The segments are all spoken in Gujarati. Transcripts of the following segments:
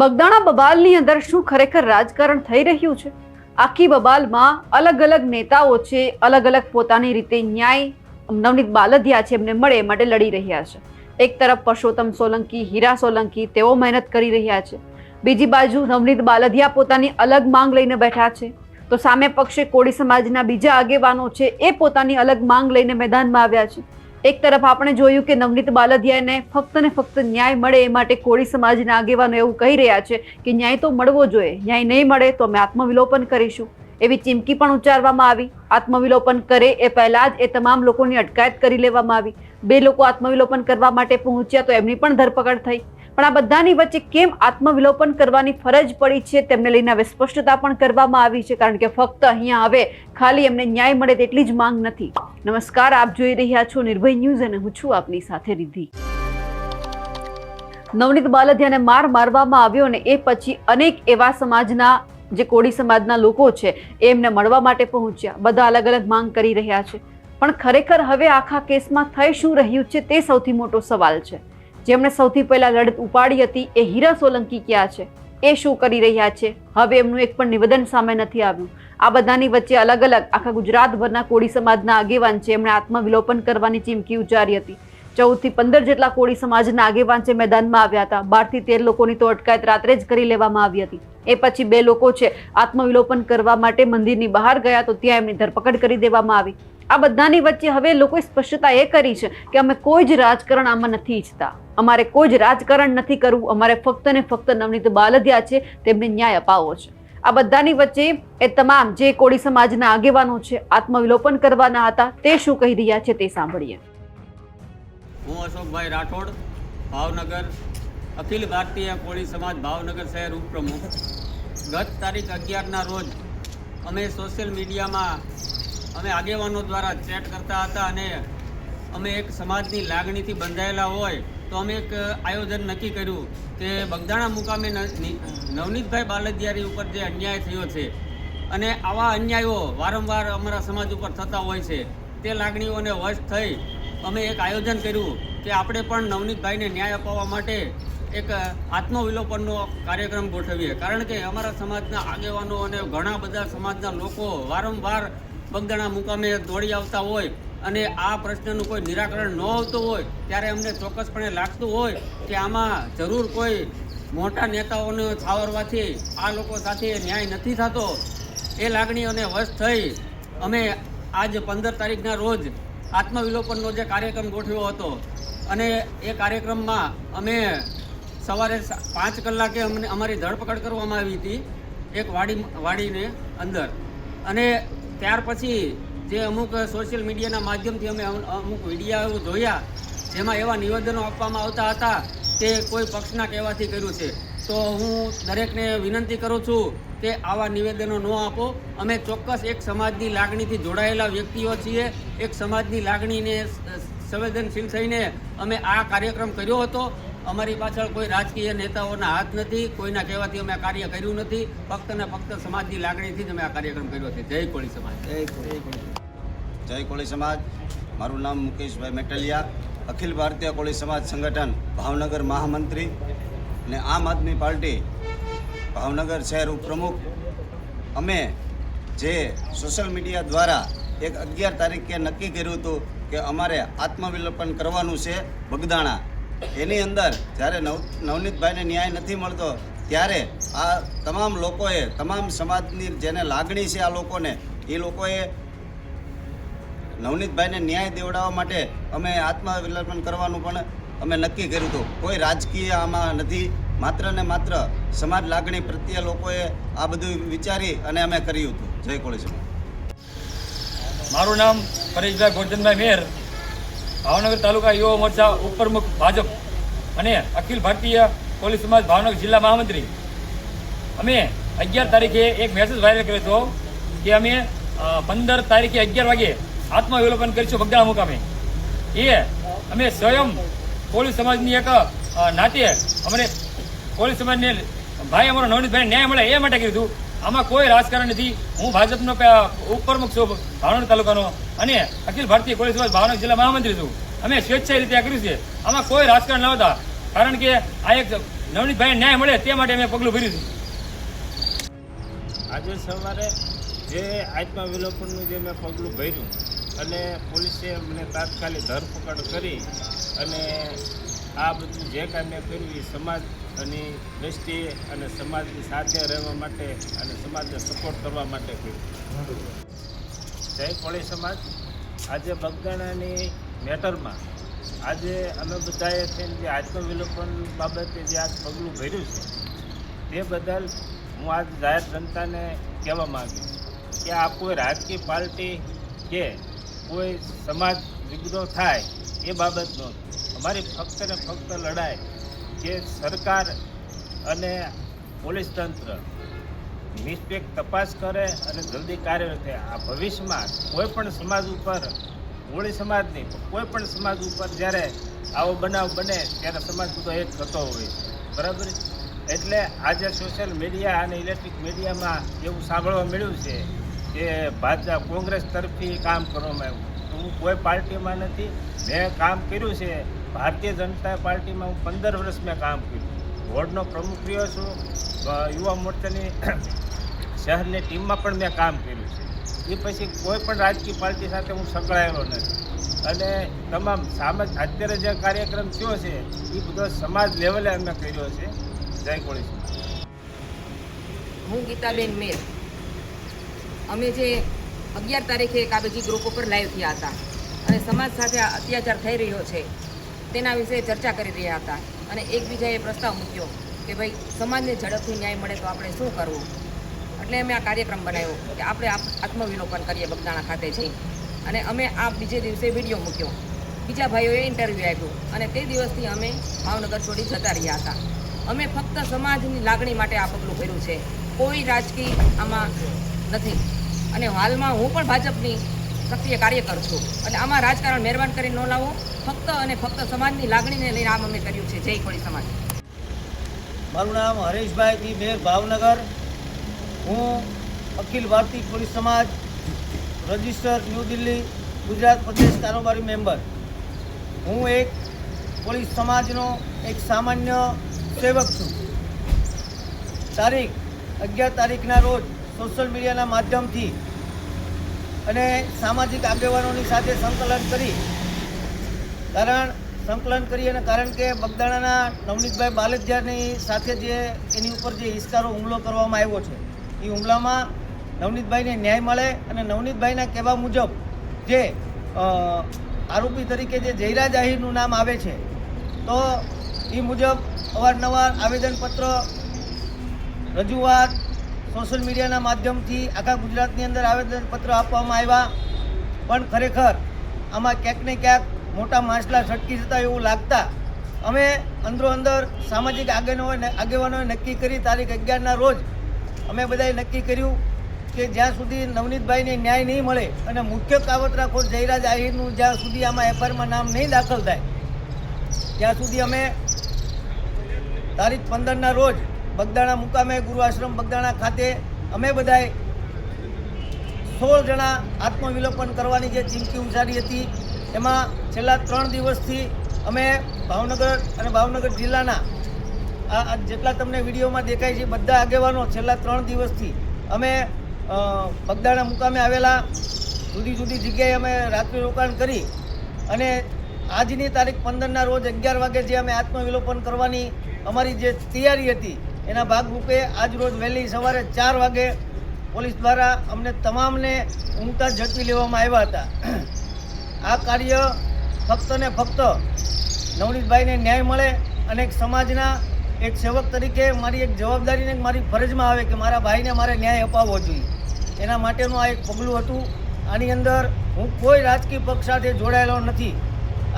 બગદાણા બબાલની અંદર શું ખરેખર રાજકારણ થઈ રહ્યું છે? આખી બબાલમાં અલગ અલગ નેતાઓ છે, અલગ અલગ પોતાની રીતે ન્યાય, નવનીત બાલધિયા છે, એમને મળે માટે લડી રહ્યા છે. એક તરફ પરસોત્તમ સોલંકી, હીરા સોલંકી, તેઓ મહેનત કરી રહ્યા છે. બીજી બાજુ નવનીત બાલધિયા પોતાની અલગ માંગ લઈને બેઠા છે. તો સામે પક્ષે કોળી સમાજના બીજા આગેવાનો છે, એ પોતાની અલગ માંગ લઈને મેદાનમાં આવ્યા છે. એક તરફ આપણે જોયું કે નવનીત બાલદિયાને ફક્ત ને ફક્ત ન્યાય મળે એ માટે કોળી સમાજના આગેવાનો એવું કહી રહ્યા છે કે ન્યાય તો મળવો જોઈએ, ન્યાય નહીં મળે તો અમે આત્મવિલોપન કરીશું. એવી ચીમકી પણ ઉચ્ચારવામાં આવી. આત્મવિલોપન કરે એ પહેલાં જ એ તમામ લોકોની અટકાયત કરી લેવામાં આવી. બે લોકો આત્મવિલોપન કરવા માટે પહોંચ્યા તો એમની પણ ધરપકડ થઈ. પણ આ બધાની વચ્ચે કેમ આત્મવિલોપન કરવાની ફરજ પડી છે તેમને લઈને હવે સ્પષ્ટતા પણ કરવામાં આવી છે, કારણ કે ફક્ત અહીંયા હવે ખાલી એમને ન્યાય મળે તેટલી જ માંગ નથી. નમસ્કાર, આપ જોઈ રહ્યા છો નિર્ભય ન્યૂઝ અને હું છું આપની સાથે રિદ્ધિ. નવનીત બાલધિયાને માર મારવામાં આવ્યો અને એ પછી અનેક એવા સમાજના, જે કોળી સમાજના લોકો છે, એ એમને મળવા માટે પહોંચ્યા. બધા અલગ અલગ માંગ કરી રહ્યા છે. પણ ખરેખર હવે આખા કેસમાં થઈ શું રહ્યું છે તે સૌથી મોટો સવાલ છે. જેમણે સૌથી પહેલા લડત ઉપાડી હતી એ હીરા સોલંકી ક્યાં છે? એ શું કરી રહ્યા છે? હવે એમનું એક પણ નિવેદન સામે નથી આવ્યું. આ બધાની વચ્ચે અલગ અલગ આખા ગુજરાતભરના કોળી સમાજના આગેવાન છે. એમણે આત્મવિલોપન કરવાની ચીમકી ઉચ્ચારી હતી. ચૌદથી પંદર જેટલા કોળી સમાજના આગેવાન છે મેદાનમાં આવ્યા હતા. બારથી તેર લોકોની તો અટકાયત રાત્રે જ કરી લેવામાં આવી હતી. એ પછી બે લોકો છે આત્મવિલોપન કરવા માટે મંદિરની બહાર ગયા તો ત્યાં એમની ધરપકડ કરી દેવામાં આવી. આ બધાની વચ્ચે હવે લોકોએ સ્પષ્ટતા એ કરી છે કે અમે કોઈ જ રાજકારણ આમાં નથી ઈચ્છતા. અમારે કોઈ જ રાજકારણ નથી કરવું. અમારે ફક્ત ને ફક્ત નવનીત બાલધિયા છે, તેમને ન્યાય અપાવવો છે. આ બધાની વચ્ચે એ તમામ જે કોળી સમાજના આગેવાનો છે, આત્મવિલોપન કરવાના હતા, તે શું કહી રહ્યા છે તે સાંભળીએ. હું અશોકભાઈ રાઠોડ, ભાવનગર, અખિલ ભારતીય કોળી સમાજ, ભાવનગર શહેર ઉપપ્રમુખ. ગત તારીખ અગિયારના રોજ અમે સોશિયલ મીડિયામાં અમે આગેવાનો દ્વારા ચેટ કરતા હતા અને અમે એક સમાજની લાગણીથી બંધાયેલા હોય તો અમે એક આયોજન નક્કી કર્યું કે બગદાણા મુકામે નવનીતભાઈ બાલદિયારી ઉપર જે અન્યાય થયો છે અને આવા અન્યાયો વારંવાર અમારા સમાજ ઉપર થતા હોય છે, તે લાગણીઓને વશ થઈ અમે એક આયોજન કર્યું કે આપણે પણ નવનીતભાઈને ન્યાય અપાવવા માટે એક આત્મવિલોપનનો કાર્યક્રમ ગોઠવીએ. કારણ કે અમારા સમાજના આગેવાનો અને ઘણા બધા સમાજના લોકો વારંવાર બગદાણા મુકામે દોડી આવતા હોય અને આ પ્રશ્નનું કોઈ નિરાકરણ ન આવતું હોય, ત્યારે અમને ચોક્કસપણે લાગતું હોય કે આમાં જરૂર કોઈ મોટા નેતાઓને છાવરવાથી, આ લોકો સાથે ન્યાય નથી થતો. એ લાગણીઓને વશ થઈ અમે આજ પંદર તારીખના રોજ આત્મવિલોપનનો જે કાર્યક્રમ ગોઠવ્યો હતો અને એ કાર્યક્રમમાં અમે સવારે પાંચ કલાકે અમને અમારી ધરપકડ કરવામાં આવી હતી, એક વાડી, વાડીને અંદર. અને ત્યાર પછી જે અમુક સોશિયલ મીડિયાના માધ્યમથી અમે અમ- અમુક વીડિયો જોયા, જેમાં એવા નિવેદનો આપવામાં આવતા હતા તે કોઈ પક્ષના કહેવાથી કર્યું છે. તો હું દરેકને વિનંતી કરું છું કે આવા નિવેદનો ન આપો. અમે ચોક્કસ એક સમાજની લાગણીથી જોડાયેલા વ્યક્તિઓ છીએ. એક સમાજની લાગણીને સંવેદનશીલ થઈને અમે આ કાર્યક્રમ કર્યો હતો. અમારી પાછળ કોઈ રાજકીય નેતાઓના હાથ નથી, કોઈના કહેવાથી અમે આ કાર્ય કર્યું નથી. ફક્ત ને ફક્ત સમાજની લાગણીથી જ અમે આ કાર્યક્રમ કર્યો છે. જય કોળી સમાજ. જય કોળી. સમાજ. મારું નામ મુકેશભાઈ મેટલિયા, અખિલ ભારતીય કોળી સમાજ સંગઠન, ભાવનગર મહામંત્રી અને આમ આદમી પાર્ટી, ભાવનગર શહેર ઉપપ્રમુખ. અમે જે સોશિયલ મીડિયા દ્વારા એક અગિયાર તારીખે નક્કી કર્યું હતું કે અમારે આત્મવિલોપન કરવાનું છે બગદાણા. એની અંદર જ્યારે નવ નવનીતભાઈને ન્યાય નથી મળતો, ત્યારે આ તમામ લોકોએ, તમામ સમાજની જેને લાગણી છે આ લોકોને, એ લોકોએ નવનીતભાઈને ન્યાય દેવડાવવા માટે અમે આત્મવિલર્પણ કરવાનું પણ અમે નક્કી કર્યું હતું. કોઈ રાજકીય આમાં નથી. માત્ર ને માત્ર સમાજ લાગણી પ્રત્યે લોકોએ આ બધું વિચારી અને અમે કર્યું હતું. જય કોળી મારું નામ પરેશભાઈ ગોરધનભાઈ મેર. ભાવનગર તાલુકા યુવા મોરચા ઉપપ્રમુખ ભાજપ અને અખિલ ભારતીય કોલી સમાજ ભાવનગર જિલ્લા મહામંત્રી. અમે અગિયાર તારીખે એક મેસેજ વાયરલ કર્યો હતો કે અમે પંદર તારીખે અગિયાર વાગે આત્મવિલોપન કરીશું બગદાણા મુકામે. એ અમે સ્વયં કોળી સમાજની એક નાતે અમને કોળી સમાજને ભાઈ અમારો નવનીતભાઈ ન્યાય મળે એ માટે કીધું આમાં કોઈ રાજકારણ નથી. હું ભાજપનો ઉપપ્રમુખ છું, ભાવનગર તાલુકાનો. અને અખિલ ભારતીય કોળી સમાજ ભાવનગર જિલ્લા મહામંત્રી છું. અમે સ્વેચ્છાએ રીતે આ કર્યું છે. આમાં કોઈ રાજકારણ ન હતા. કારણ કે આ એક નવનીતભાઈ ન્યાય મળે તે માટે અમે પગલું ભર્યું છે. આજે સવારે જે આત્મવિલોપનનું જે મેં પગલું ભર્યું, અને પોલીસે મને તાત્કાલિક ધરપકડ કરી અને આ બધું જે કાંઈ મેં કર્યું એ સમાજ અને દ્રષ્ટિએ અને સમાજની સાથે રહેવા માટે અને સમાજને સપોર્ટ કરવા માટે જય કોળી સમાજ. આજે બગદાણાની મેટરમાં આજે અમે બધાએ થઈને જે આત્મવિલોપન બાબતે જે આ પગલું ભર્યું છે, તે બદલ હું આજ જાહેર જનતાને કહેવા માગીશ કે આ કોઈ રાજકીય પાર્ટી કે કોઈ સમાજ વિગ્રહ થાય એ બાબતનો અમારી ફક્ત ને ફક્ત લડાઈ કે સરકાર અને પોલીસ તંત્ર નિષ્પેક તપાસ કરે અને જલ્દી કાર્યરત થાય. આ ભવિષ્યમાં કોઈ પણ સમાજ ઉપર કોળી સમાજની કોઈ પણ સમાજ ઉપર જ્યારે આવો બનાવ બને ત્યારે સમાજ બધો એક થતો હોય બરાબર એટલે આજે સોશિયલ મીડિયા અને ઇલેક્ટ્રિક મીડિયામાં એવું સાંભળવા મળ્યું છે કે ભાજપ કોંગ્રેસ તરફથી કામ કરવામાં આવ્યું. હું કોઈ પાર્ટીમાં નથી. મેં કામ કર્યું છે ભારતીય જનતા પાર્ટીમાં હું પંદર વર્ષ મેં કામ કર્યું. વોર્ડનો પ્રમુખ રહ્યો છું. યુવા મોરચાની શહેરની ટીમમાં પણ મેં કામ કર્યું છે. એ પછી કોઈ પણ રાજકીય પાર્ટી સાથે હું સંકળાયેલો નથી. અને તમામ સામાજ, અત્યારે જે કાર્યક્રમ થયો છે, એ બધો સમાજ લેવલે અમે કર્યો છે. જય કોળી હું ગીતાબેન મેર. અમે જે અગિયાર તારીખે કાબેજી ગ્રુપ ઉપર લાઈવ થયા હતા. અને સમાજ સાથે અત્યાચાર થઈ રહ્યો છે. તેના વિશે ચર્ચા કરી રહ્યા હતા અને એકબીજાએ પ્રસ્તાવ મૂક્યો કે ભાઈ, સમાજને ઝડપથી ન્યાય મળે તો આપણે શું કરવું? એટલે અમે આ કાર્યક્રમ બનાવ્યો કે આપણે આત્મવિલોકન કરીએ બગદાણા ખાતે જઈ. અને અમે આ બીજે દિવસે વીડિયો મૂક્યો. બીજા ભાઈઓએ ઇન્ટરવ્યૂ આપ્યું. અને તે દિવસથી અમે ભાવનગર છોડી જતા રહ્યા હતા. અમે ફક્ત સમાજની લાગણી માટે આ પગલું કર્યું છે. કોઈ રાજકીય આમાં નથી. અને હાલમાં હું પણ ભાજપની સક્રિય કાર્યકર છું. એટલે આમાં રાજકારણ મહેરબાન કરી ન લાવો. ફક્ત અને ફક્ત સમાજની લાગણીને લઈને આમ અમે કર્યું છે. જય કોળી સમાજ. મારું નામ હરેશભાઈ જી મેર ભાવનગર. હું અખિલ ભારતીય પોલીસ સમાજ રજિસ્ટર ન્યૂ દિલ્હી, ગુજરાત પ્રદેશ કારોબારી મેમ્બર. હું એક પોલીસ સમાજનો એક સામાન્ય સેવક છું. તારીખ, અગિયાર તારીખના રોજ સોશિયલ મીડિયાના માધ્યમથી અને સામાજિક આગેવાનોની સાથે સંકલન કરી. કારણ સંકલન કરી અને કારણ કે બગદાણાના નવનીતભાઈ બાલદિયાની સાથે જે એની ઉપર જે હિસ્કારો હુમલો કરવામાં આવ્યો છે, એ હુમલામાં નવનીતભાઈને ન્યાય મળે અને નવનીતભાઈના કહેવા મુજબ જે આરોપી તરીકે જે જયરાજ આહિરનું નામ આવે છે, તો એ મુજબ અવારનવાર આવેદનપત્ર, રજૂઆત સોશિયલ મીડિયાના માધ્યમથી આખા ગુજરાતની અંદર આવેદનપત્ર આપવામાં આવ્યા. પણ ખરેખર આમાં ક્યાંક ને ક્યાંક મોટા માછલા છટકી જતા એવું લાગતા. અમે અંદરો અંદર સામાજિક આગેવાનોએ આગેવાનોએ નક્કી કરી તારીખ અગિયારના રોજ અમે બધાએ નક્કી કર્યું કે જ્યાં સુધી નવનીતભાઈને ન્યાય નહીં મળે અને મુખ્ય કાવતરાખોર જયરાજ આહિરનું જ્યાં સુધી આમાં એફઆઈઆરમાં નામ નહીં દાખલ થાય, ત્યાં સુધી અમે તારીખ પંદરના રોજ બગદાણા મુકામે ગુરુ આશ્રમ બગદાણા ખાતે અમે બધાએ સોળ જણા આત્મવિલોપન કરવાની જે ચીમકી ઉચ્ચારી હતી, એમાં છેલ્લા ત્રણ દિવસથી અમે ભાવનગર અને ભાવનગર જિલ્લાના આ જેટલા તમને વિડીયોમાં દેખાય છે, બધા આગેવાનો છેલ્લા ત્રણ દિવસથી અમે બગદાણા મુકામે આવેલા. જુદી જુદી જગ્યાએ અમે રાત્રિ રોકાણ કરી અને આજની તારીખ પંદરના રોજ અગિયાર વાગે જે અમે આત્મવિલોપન કરવાની અમારી જે તૈયારી હતી એના ભાગરૂપે આજ રોજ વહેલી સવારે ચાર વાગે પોલીસ દ્વારા અમને તમામને ઊંઘતા ઝડપી લેવામાં આવ્યા હતા. આ કાર્ય ફક્ત ને ફક્ત નવનીતભાઈને ન્યાય મળે અને એક સમાજના એક સેવક તરીકે મારી એક જવાબદારીને મારી ફરજમાં આવે કે મારા ભાઈને મારે ન્યાય અપાવવો જોઈએ. એના માટેનું આ એક પગલું હતું. આની અંદર હું કોઈ રાજકીય પક્ષ સાથે જોડાયેલો નથી.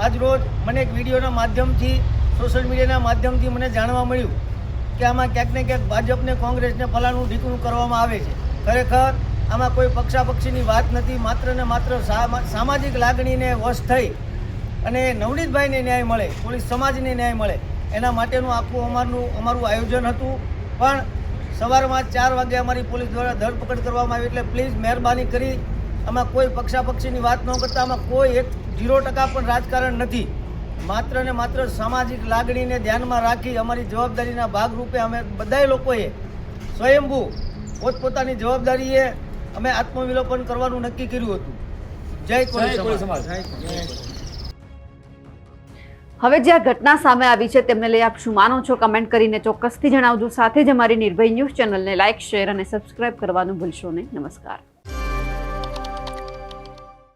આજ રોજ મને એક વિડીયોના માધ્યમથી, સોશિયલ મીડિયાના માધ્યમથી મને જાણવા મળ્યું. કે આમાં ક્યાંક ને ક્યાંક ભાજપને કોંગ્રેસને ફલાણું ઢીકણું કરવામાં આવે છે. ખરેખર, આમાં કોઈ પક્ષાપક્ષીની વાત નથી, માત્ર ને માત્ર સામા- સામાજિક લાગણીને વશ થઈ અને નવનીતભાઈને ન્યાય મળે, પોલીસ સમાજને ન્યાય મળે, એના માટેનું આખું અમારનું, અમારું આયોજન હતું. પણ સવારમાં ચાર વાગે અમારી પોલીસ દ્વારા ધરપકડ કરવામાં આવી એટલે પ્લીઝ મહેરબાની કરી. આમાં કોઈ પક્ષાપક્ષીની વાત ન કરતા, આમાં કોઈ એક ઝીરો ટકા પણ રાજકારણ નથી. માત્ર ને માત્ર સામાજિક લાગણીને ધ્યાનમાં રાખી અમારી જવાબદારીના ભાગરૂપે અમે બધાય લોકોએ સ્વયંભૂ પોતપોતાની જવાબદારીએ અમે આત્મવિલોપન કરવાનું નક્કી કર્યું હતું. જય કોળી સમાજ. હવે જે આ ઘટના સામે આવી છે તેમને લઈ આપ શું માનો છો કમેન્ટ કરીને ચોક્કસથી જણાવજો. સાથે જ અમારી નિર્ભય ન્યૂઝ ચેનલને લાઇક શેર અને સબસ્ક્રાઇબ કરવાનું ભૂલશો નહીં. નમસ્કાર.